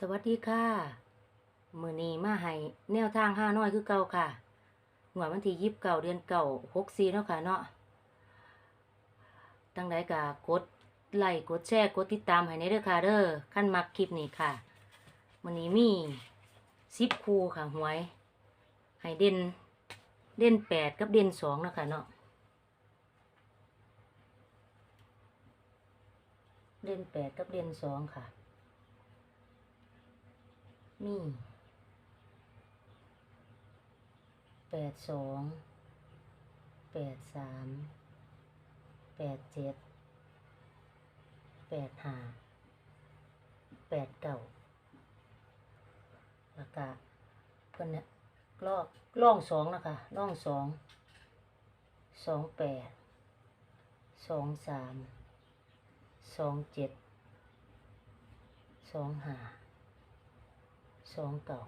สวัสดีค่ะ มือนีมาให้แนวทางห้าน้อยคือเก่าค่ะงวดวันที่ยิบเก่าเดือนเก่าหกสี่เนาะค่ะเนาะตั้งใดกะกดไลค์กดแชร์กดติดตามให้ในเด้อค่ะเด้อขั้นมักคลิปนี้ค่ะมือนี้มีสิบคู่ค่ะหวย ให้เด่นเด่นแปดกับเด่นสองเนาะค่ะเนาะเด่นแปดกับเด่นสองค่ะ มีแปดสองแปดสามแปดเจ็ดแปดห้าแปดเก้าแล้วก็เพิ่นเนี่ยลอกล่องสองนะคะล่องสองสองแปดสองสามสองเจ็ดสองห้า สองเก่า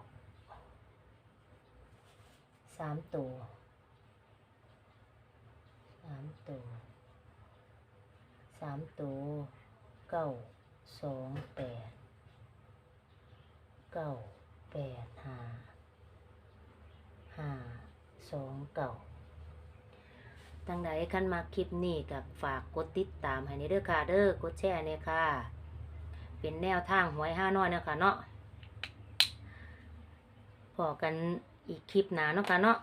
สามตัวสามตัวสามตัวเก้าสองแปดเก้าแปดห้าห้าสองเก่าตังใดคันมาคลิปนี้กับฝากกดติดตามให้ในเด้อค่ะเด้อกดแชร์เนี่ยค่ะ เป็นแนวทางหวยห้าน้อยเนาะค่ะเนาะ พอกันอีกคลิปหนาเนาะค่ะเนาะ